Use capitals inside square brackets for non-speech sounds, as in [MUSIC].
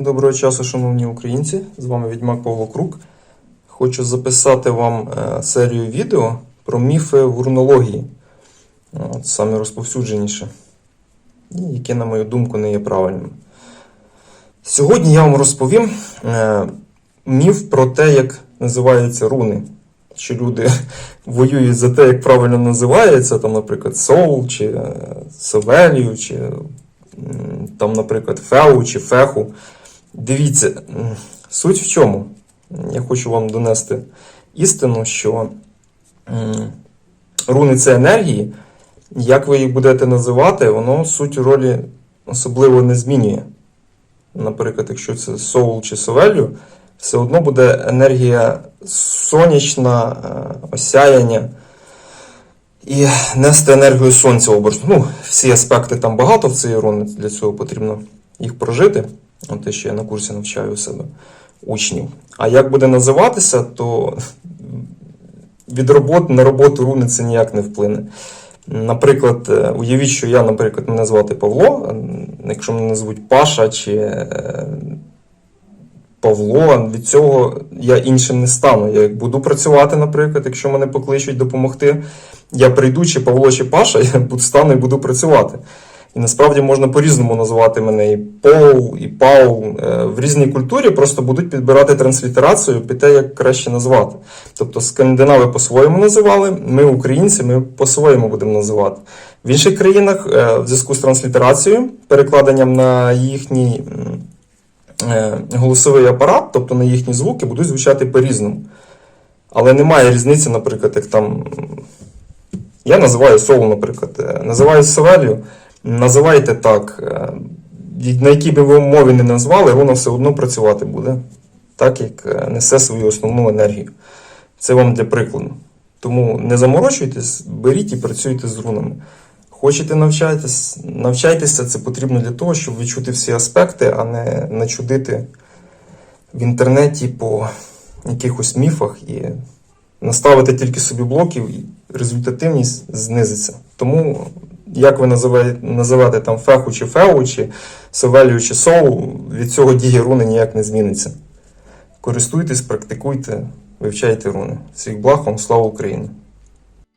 Доброго часу, шановні українці! З вами Відьмак Павло Крук. Хочу записати вам е, серію відео про міфи в рунології. От, саме розповсюдженіше, і які, на мою думку, не є правильними. Сьогодні я вам розповім е, міф про те, як називаються руни. Що люди [LAUGHS] воюють за те, як правильно називається, там, наприклад, Соул, чи е, Севелію, чи там, наприклад, Феу чи Феху. Дивіться, суть в чому? Я хочу вам донести істину, що руни це енергії. Як ви їх будете називати, воно суть ролі особливо не змінює. Наприклад, якщо це Соул чи Совелю, все одно буде енергія сонячна, е, осяяння і нести енергію сонця образно. Ну, всі аспекти там багато в цій руни, для цього потрібно їх прожити. Те, що я на курсі навчаю у себе учнів. А як буде називатися, то від роботи на роботу руни це ніяк не вплине. Наприклад, е, уявіть, що я, наприклад, мене звати Павло, якщо мене назвуть Паша чи е, Павло, від цього я іншим не стану. Я буду працювати, наприклад, якщо мене покличуть допомогти, я прийду, чи Павло, чи Паша, [LAUGHS] я стану і буду працювати. І насправді можна по-різному називати мене і Пол, і Пау. Е, В різній культурі просто будуть підбирати транслітерацію під те, як краще назвати. Тобто скандинави по-своєму називали, ми, українці, ми по-своєму будемо називати. В інших країнах е, в зв'язку з транслітерацією, перекладенням на їхній е, голосовий апарат, тобто на їхні звуки, будуть звучати по-різному. Але немає різниці, наприклад, як там. Я називаю Соул, наприклад, називаю Савелію, називайте так. е, На якій би ви мові не назвали, руна все одно працювати буде, так як е, несе свою основну енергію. Це вам для прикладу. Тому не заморочуйтесь, беріть і працюйте з рунами. Хочете навчайтесь, навчайтеся, це потрібно для того, щоб відчути всі аспекти, а не начудити в інтернеті по якихось міфах і наставити тільки собі блоків, і результативність знизиться. Тому, як ви називаєте, називаєте там феху чи феу, чи севелію чи соу, від цього дії руни ніяк не зміниться. Користуйтесь, практикуйте, вивчайте руни. Всіх благ вам, слава Україні!